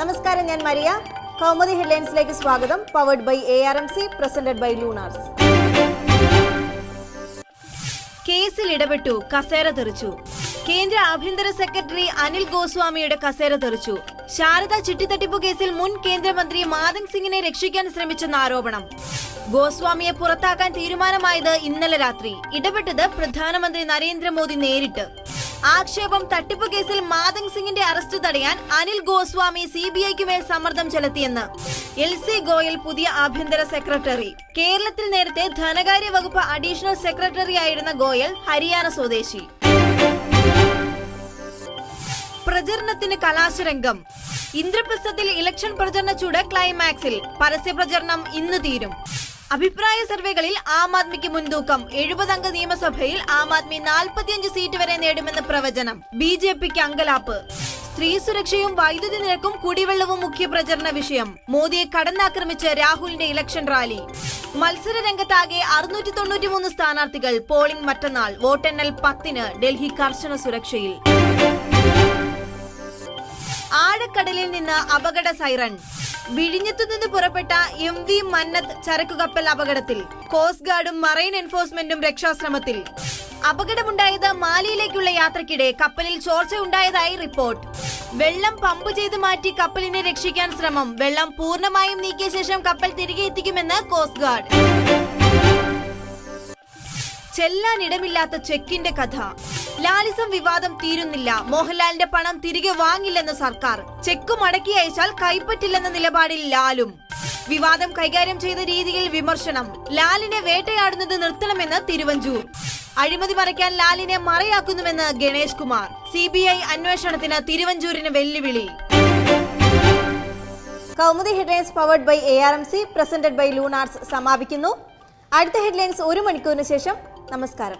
നമസ്കാരം ഞാൻ മരിയ. കൗമുദി ഹെഡ്ലൈൻസിലേക്ക് സ്വാഗതം. Powered by A R M C presented by Lunars കേസിൽ ഇടപെട്ടു കസേര തെറിച്ചു. കേന്ദ്ര ആഭ്യന്തര സെക്രട്ടറി അനിൽ ഗോസ്വാമിയുടെ കസേര തെറിച്ചു. ശാരദ ചിട്ടിത്തട്ടിപ്പ് കേസിൽ മുൻ കേന്ദ്രമന്ത്രി മാധൻ സിംഗിനെ രക്ഷിക്കാൻ ശ്രമിച്ചെന്ന ആരോപണം. ഗോസ്വാമിയെ പുറത്താക്കാൻ തീരുമാനമായത് ഇന്നലെ രാത്രി. ഇടപെട്ടത് പ്രധാനമന്ത്രി നരേന്ദ്രമോദി നേരിട്ട്. ആക്ഷേപം തട്ടിപ്പ് കേസിൽ മാധങ് സിംഗിന്റെ അറസ്റ്റ് തടയാൻ അനിൽ ഗോസ്വാമി സി ബി ഐക്ക് മേൽ സമ്മർദ്ദം ചെലുത്തിയെന്ന് എൽ സി ഗോയൽ പുതിയ ആഭ്യന്തര സെക്രട്ടറി. കേരളത്തിൽ നേരത്തെ ധനകാര്യ വകുപ്പ് അഡീഷണൽ സെക്രട്ടറി ആയിരുന്ന ഗോയൽ ഹരിയാന സ്വദേശി. പ്രചരണത്തിന് കലാശരംഗം. ഇന്ദ്രപ്രസ്ഥത്തിൽ ഇലക്ഷൻ പ്രചരണ ചൂട് ക്ലൈമാക്സിൽ പരസ്യ പ്രചരണം ഇന്ന് തീരും. അഭിപ്രായ സർവേകളിൽ ആം ആദ്മിക്ക് മുൻതൂക്കം. എഴുപതംഗ നിയമസഭയിൽ ആം ആദ്മി നാൽപ്പത്തിയഞ്ച് സീറ്റ് വരെ നേടുമെന്ന് പ്രവചനം. ബി ജെ പിക്ക് അങ്കലാപ്പ്. സ്ത്രീ സുരക്ഷയും വൈദ്യുതി നിരക്കും കുടിവെള്ളവും മുഖ്യ പ്രചരണ വിഷയം. മോദിയെ കടന്നാക്രമിച്ച് രാഹുലിന്റെ ഇലക്ഷൻ റാലി. മത്സര രംഗത്താകെ അറുന്നൂറ്റി തൊണ്ണൂറ്റി മൂന്ന് സ്ഥാനാർത്ഥികൾ പോളിംഗ് മറ്റന്നാൾ. വോട്ടെണ്ണൽ പത്തിന് ഡൽഹി കർശന സുരക്ഷയിൽ. ആഴക്കടലിൽ നിന്ന് അപകട സൈറൺ വിഴിഞ്ഞത്തു നിന്ന് പുറപ്പെട്ട എം വി മന്നത്ത് ചരക്കു കപ്പൽ അപകടത്തിൽ. കോസ്റ്റ് ഗാർഡും മറൈൻ എൻഫോഴ്സ്മെന്റും രക്ഷാശ്രമത്തിൽ. അപകടമുണ്ടായത് മാലിയിലേക്കുള്ള യാത്രക്കിടെ കപ്പലിൽ ചോർച്ച ഉണ്ടായതായി റിപ്പോർട്ട്. വെള്ളം പമ്പ് ചെയ്ത് മാറ്റി കപ്പലിനെ രക്ഷിക്കാൻ ശ്രമം. വെള്ളം പൂർണമായും നീക്കിയ ശേഷം കപ്പൽ തിരികെ എത്തിക്കുമെന്ന് കോസ്റ്റ് ഗാർഡ് ചെല്ലാനിടമില്ലാത്ത ചെക്കിന്റെ കഥ. ലാലിസം വിവാദം തീരുന്നില്ല. മോഹൻലാലിന്റെ പണം തിരികെ വാങ്ങില്ലെന്ന് സർക്കാർ. ചെക്ക് മടക്കി അയച്ചാൽ കൈപ്പറ്റില്ലെന്ന നിലപാടിൽ ലാലും. വിവാദം കൈകാര്യം ചെയ്ത രീതിയിൽ വിമർശനം. ലാലിനെ വേട്ടയാടുന്നത് നിർത്തണമെന്ന് തിരുവഞ്ചൂർ. അഴിമതി മറയ്ക്കാൻ ലാലിനെ മറയാക്കുന്നുവെന്ന് Ganesh Kumar. C B I അന്വേഷണത്തിന് തിരുവഞ്ചൂരിന് വെല്ലുവിളി. Kaumudi headlines powered by A R M C presented by Lunars സമാപിക്കുന്നു. അടുത്ത ഹെഡ്ലൈൻസ് ഒരു മണിക്കൂറിന് ശേഷം. നമസ്കാരം.